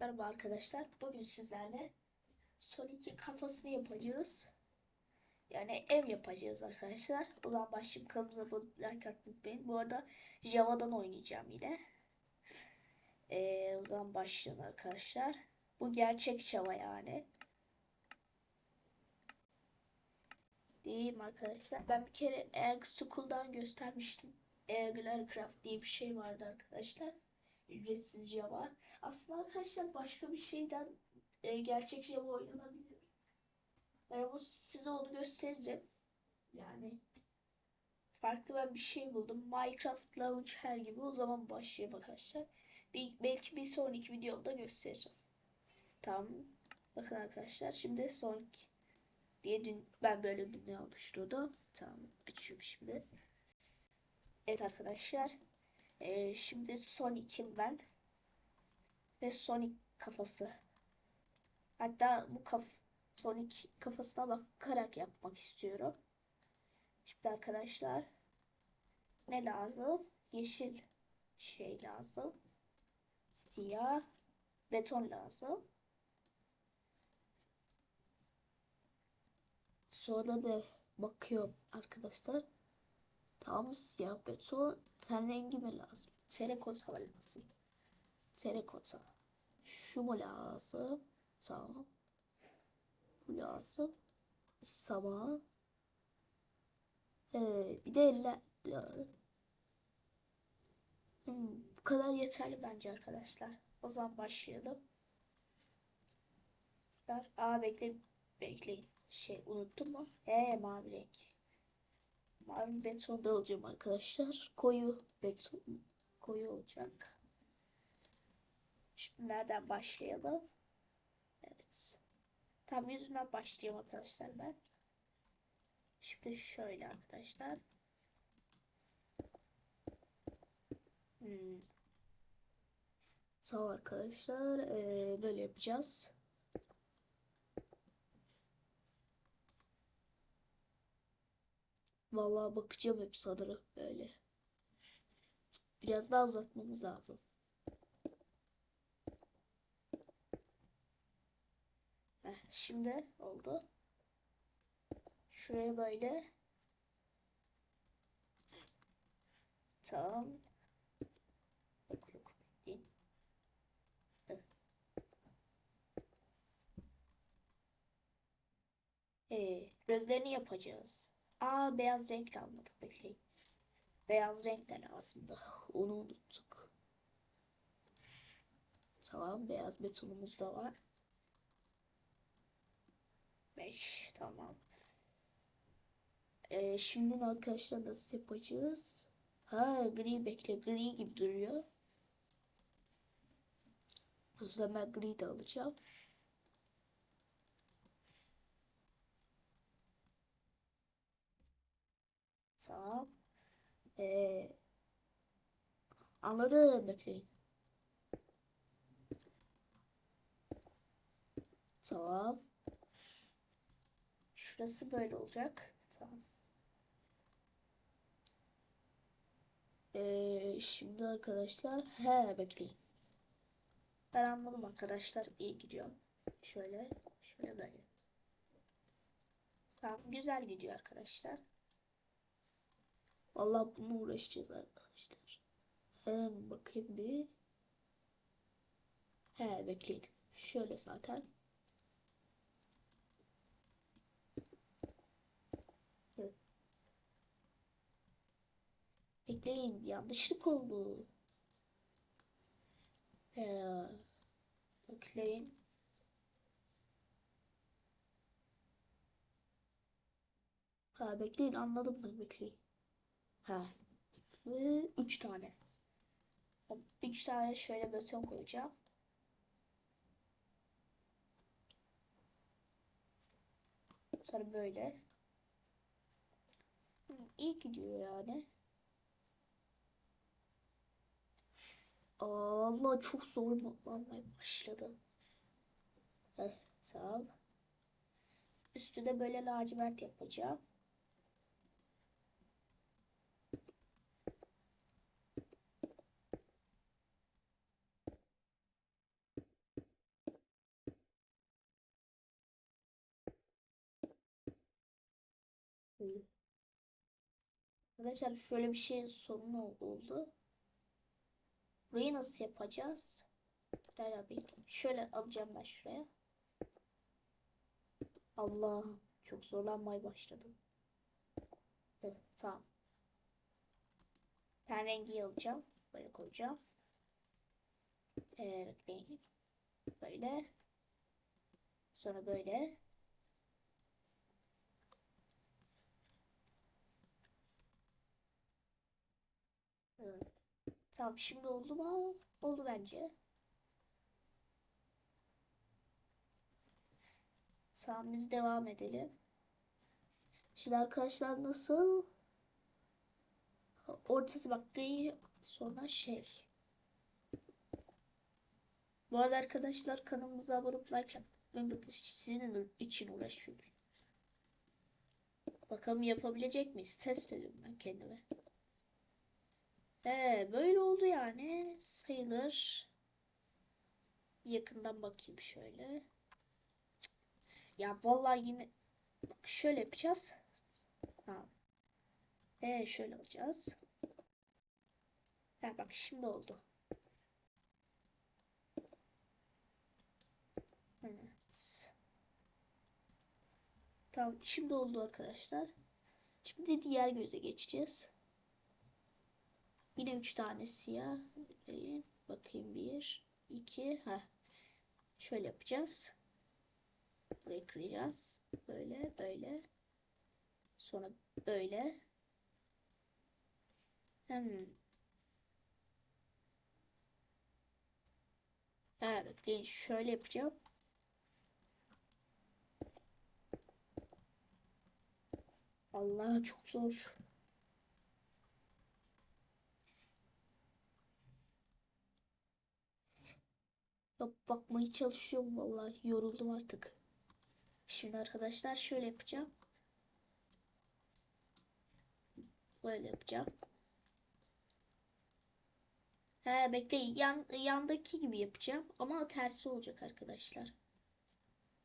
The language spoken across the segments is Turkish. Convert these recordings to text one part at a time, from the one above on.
Merhaba arkadaşlar. Bugün sizlerle Sonic'in kafasını yapacağız. Yani ev yapacağız arkadaşlar. O zaman başlayayım. Kanalımıza abone like atmayı unutmayın. Bu arada Java'dan oynayacağım yine. Ee, o zaman başlayalım arkadaşlar. Bu gerçek Java yani. Mi arkadaşlar? Ben bir kere Egg School'dan göstermiştim. Egglercraft diye bir şey vardı arkadaşlar. Ücretsiz Java. Aslında arkadaşlar başka bir şeyden e, gerçek Java oynanabilir. Ben ama size onu göstereceğim. Yani farklı ben bir şey buldum. Minecraft Launcher gibi o zaman başlayayım arkadaşlar. Bir, belki bir sonraki videomda göstereceğim. Tamam. Bakın arkadaşlar şimdi Sonic diye dün ben böyle dünya oluşturdum. Tamam açıyorum şimdi. Evet arkadaşlar. Ee, şimdi Sonic'im ben. Ve Sonic kafası. Hatta bu kaf Sonic kafasına bakarak yapmak istiyorum. Şimdi arkadaşlar ne lazım? Yeşil şey lazım. Siyah beton lazım. Sonra da bakıyorum arkadaşlar. Tamam siyah beton. Ten rengi mi lazım? Terakota mı lazım? Terakota. Şu mu lazım? Tamam. Bu lazım. Sama. Ee, bir de eller. Hmm, bu kadar yeterli bence arkadaşlar. O zaman başlayalım. Aa bekleyin. Bekleyin. Şey unuttum mu? Ee mavi renk. Mavi beton da alacağım arkadaşlar. Koyu beton. Koyu olacak. Şimdi nereden başlayalım? Evet. Tam yüzünden başlayayım arkadaşlar ben. Şimdi şöyle arkadaşlar. Hmm. Sağ arkadaşlar. Ee, böyle yapacağız. Vallahi bakacağım hep sanırım böyle. Biraz daha uzatmamız lazım. Heh, şimdi oldu. Şuraya böyle. Tamam. Ee, gözlerini yapacağız. Aa beyaz renk almadık bekleyin. Beyaz renk de lazımdı. Onu unuttuk. Tamam beyaz betonumuz da var. 5 tamam. Ee, şimdi arkadaşlar nasıl yapacağız? Ha gri bekle gri gibi duruyor. O zaman gri de alacağım. Tamam. Ee, anladım bekleyin. Tamam. Şurası böyle olacak. Tamam. Ee, şimdi arkadaşlar he bekleyin. Ben anladım arkadaşlar. iyi gidiyor. Şöyle şöyle böyle. Tamam güzel gidiyor arkadaşlar. Vallahi bununla uğraşacağız arkadaşlar. Hem bakayım bir. He bekleyin. Şöyle zaten. Bekleyin yanlışlık oldu. Ee, bekleyin. Ha bekleyin anladım mı bekleyin. Ha. Bekle. Üç tane. Üç tane şöyle beton koyacağım. Sonra böyle. İyi gidiyor yani. Allah çok zor olmaya başladı. Heh, tamam. Üstüne böyle lacivert yapacağım. Arkadaşlar şöyle bir şeyin sonu oldu. Burayı nasıl yapacağız? Şöyle alacağım ben şuraya. Allah çok zorlanmaya başladım. Evet, tamam. Ben rengi alacağım. Böyle koyacağım. Ee, bekleyin. Böyle. Sonra böyle. Evet. Tamam şimdi oldu mu? Oldu bence. Tamam biz devam edelim. Şimdi arkadaşlar nasıl? Ortası bak gri sonra şey. Bu arada arkadaşlar kanalımıza abone olup like yapmayı bakın sizin için uğraşıyoruz. Bakalım yapabilecek miyiz? Test ediyorum ben kendime. Ee, böyle oldu yani. Sayılır. Yakından bakayım şöyle. Ya vallahi yine bak şöyle yapacağız. Ha. Ee, şöyle alacağız. Ha bak şimdi oldu. Evet. Tamam şimdi oldu arkadaşlar. Şimdi diğer göze geçeceğiz. Yine üç tane siyah. Bakayım bir, iki. Ha. Şöyle yapacağız. Burayı kıracağız. Böyle, böyle. Sonra böyle. Hmm. Evet, şöyle yapacağım. Allah çok zor. Yok bakmaya çalışıyorum vallahi yoruldum artık. Şimdi arkadaşlar şöyle yapacağım. Böyle yapacağım. He bekleyin yan, yandaki gibi yapacağım ama tersi olacak arkadaşlar.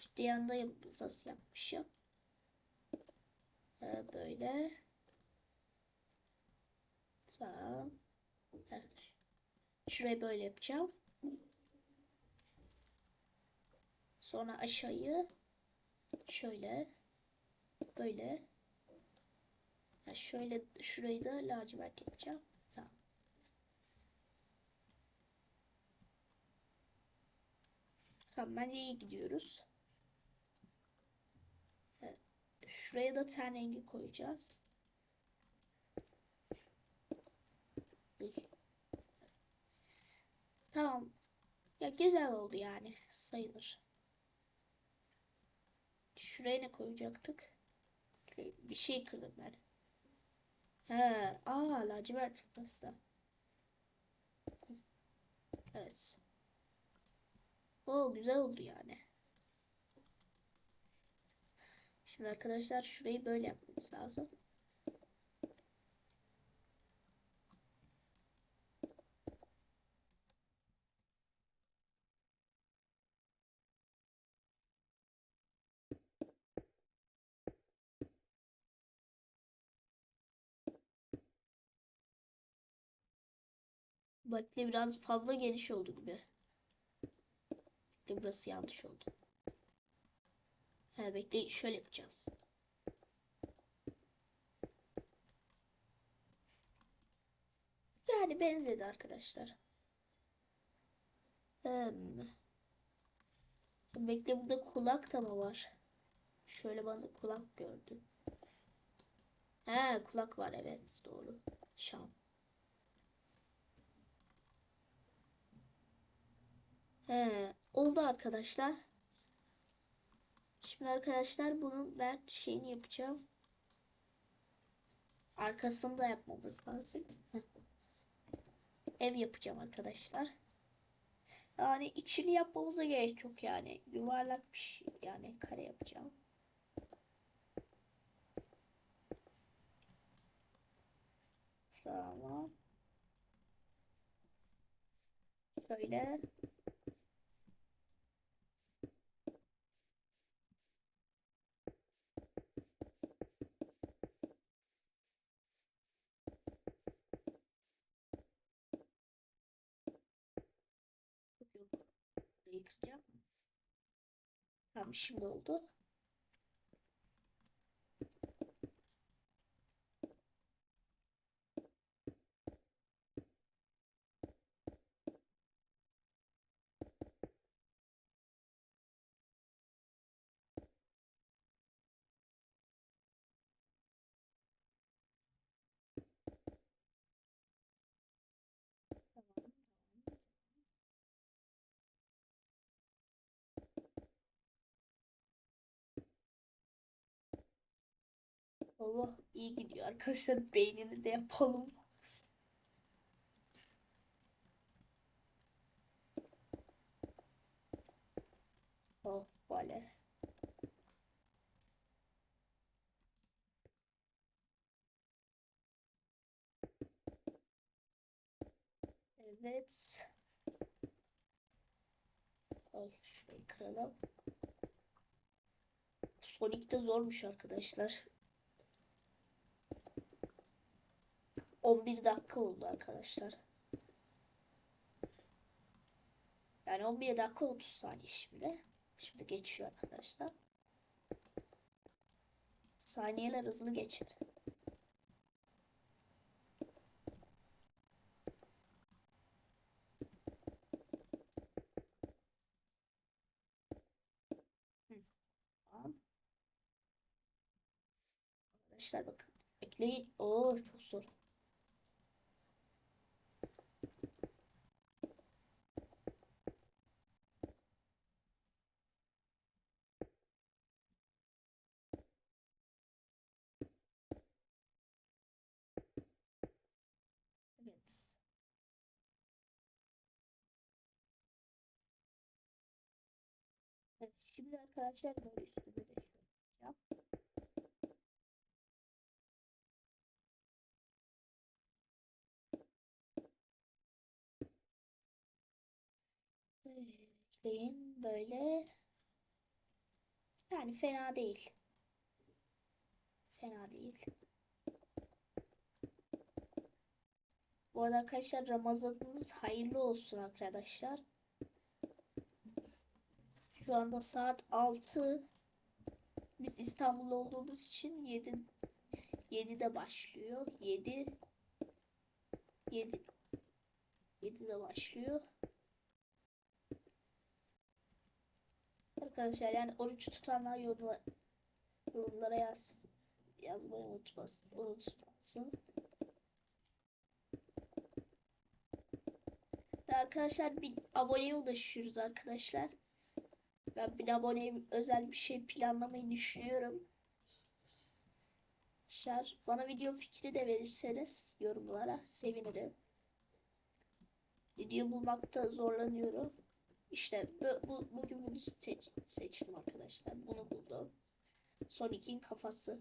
İşte yanda nasıl yapmışım. He, böyle. Tamam. Evet. Şurayı böyle yapacağım. Sonra aşağıyı şöyle böyle ya şöyle şurayı da lacivert yapacağım. Tamam. Tamam bence iyi gidiyoruz. Evet. Şuraya da ten rengi koyacağız. Tamam. Ya güzel oldu yani sayılır. Şuraya ne koyacaktık? Bir şey kırdım ben. He, aa lacivert pasta. Evet. O güzel oldu yani. Şimdi arkadaşlar şurayı böyle yapmamız lazım. Bekle biraz fazla geniş oldu gibi. Bekle burası yanlış oldu. He bekle şöyle yapacağız. Yani benzedi arkadaşlar. Hmm. Bekle burada kulak da mı var? Şöyle bana kulak gördüm. He kulak var evet doğru. Şam. He, oldu arkadaşlar. Şimdi arkadaşlar bunun ben şeyini yapacağım. Arkasını da yapmamız lazım. Ev yapacağım arkadaşlar. Yani içini yapmamıza gerek yok yani. Yuvarlak bir şey yani kare yapacağım. Tamam. Şöyle. Burayı kıracağım. Tamam şimdi oldu. Allah iyi gidiyor arkadaşlar. Beynini de yapalım. Oh böyle. Evet. Ay şurayı kıralım. Sonic de zormuş arkadaşlar. 11 dakika oldu arkadaşlar. Yani 11 dakika 30 saniye şimdi. Şimdi geçiyor arkadaşlar. Saniyeler hızlı geçer. Arkadaşlar bakın. Bekleyin. Oo çok zor. Evet. Evet, şimdi arkadaşlar böyle üstüne de şöyle. Böyle Bekleyin böyle. Yani fena değil. Fena değil. Bu arada arkadaşlar Ramazanınız hayırlı olsun arkadaşlar. Şu anda saat 6. Biz İstanbul'da olduğumuz için 7 7'de başlıyor. 7 7 7'de başlıyor. Arkadaşlar yani oruç tutanlar yorumlara, yorumlara yaz, yazmayı unutmasın. Unutmasın. Ve arkadaşlar bir aboneye ulaşıyoruz arkadaşlar. Ben bir aboneye özel bir şey planlamayı düşünüyorum. Arkadaşlar bana video fikri de verirseniz yorumlara sevinirim. Video bulmakta zorlanıyorum. İşte bu, bu- bugün bunu seç- seçtim arkadaşlar. Bunu buldum. Sonic'in kafası.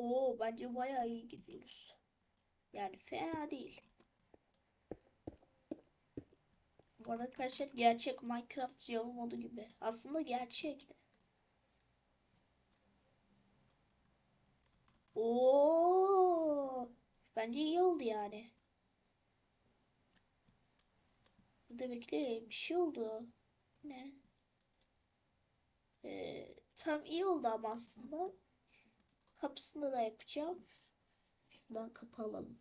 Oo bence bayağı iyi gidiyoruz. Yani fena değil. Bu arkadaşlar gerçek Minecraft Java modu gibi. Aslında gerçek de. Oo bence iyi oldu yani. Burada bekle bir şey oldu. Ne? Ee, tam iyi oldu ama aslında. Kapısını da yapacağım. Şuradan kapı alalım.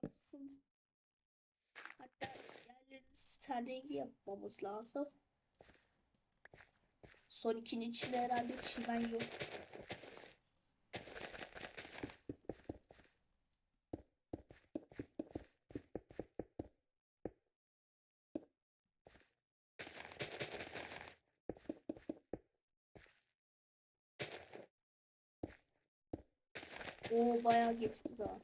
Kapısını hatta yerlerini ten rengi yapmamız lazım. Son ikinin içinde herhalde çimen yok. Oo bayağı geçti zaman.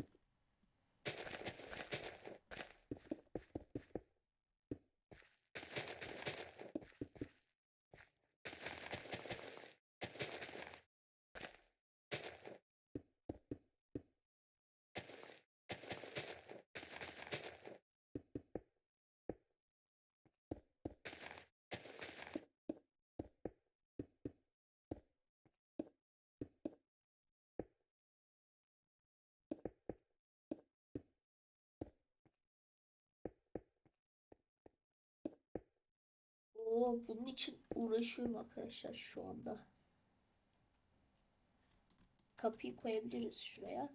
Oo bunun için uğraşıyorum arkadaşlar şu anda. Kapıyı koyabiliriz şuraya.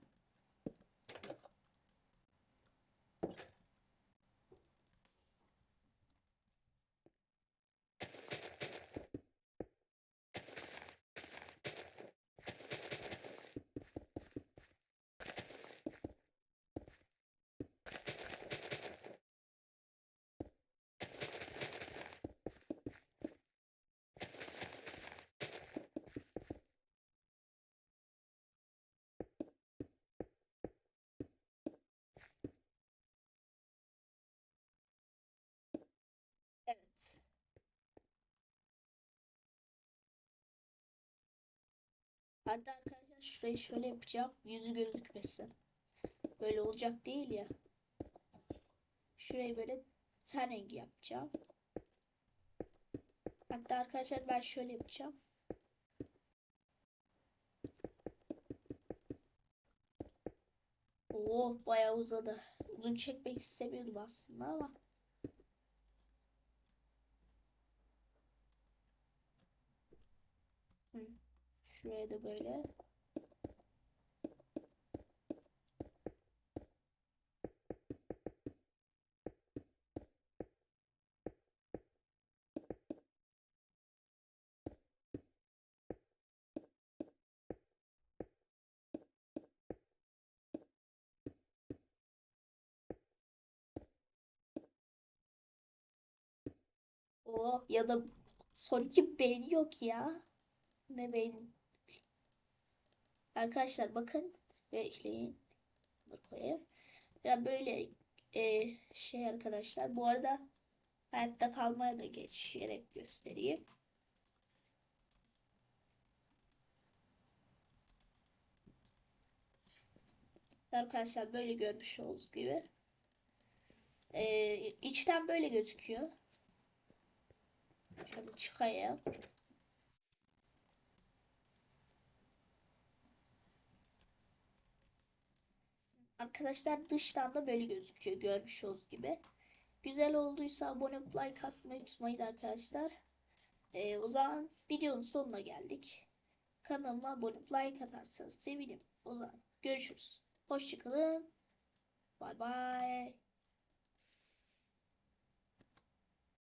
Evet. Hatta arkadaşlar şurayı şöyle yapacağım. Yüzü gözükmesin. Böyle olacak değil ya. Şurayı böyle ten rengi yapacağım. Hatta arkadaşlar ben şöyle yapacağım. Oo bayağı uzadı. Uzun çekmek istemiyordum aslında ama. Da böyle. O ya da Sonic'in beyni yok ya. Ne beyni? Arkadaşlar bakın. Bekleyin. Bunu koyayım. Ya böyle e, şey arkadaşlar. Bu arada hayatta kalmaya da geçerek göstereyim. Arkadaşlar böyle görmüş olduğunuz gibi. E, içten böyle gözüküyor. Şöyle çıkayım. Arkadaşlar dıştan da böyle gözüküyor görmüş olduğunuz gibi. Güzel olduysa abone olup like atmayı unutmayın arkadaşlar. Ee, o zaman videonun sonuna geldik. Kanalıma abone olup like atarsanız sevinirim. O zaman görüşürüz. Hoşçakalın. Bay bay.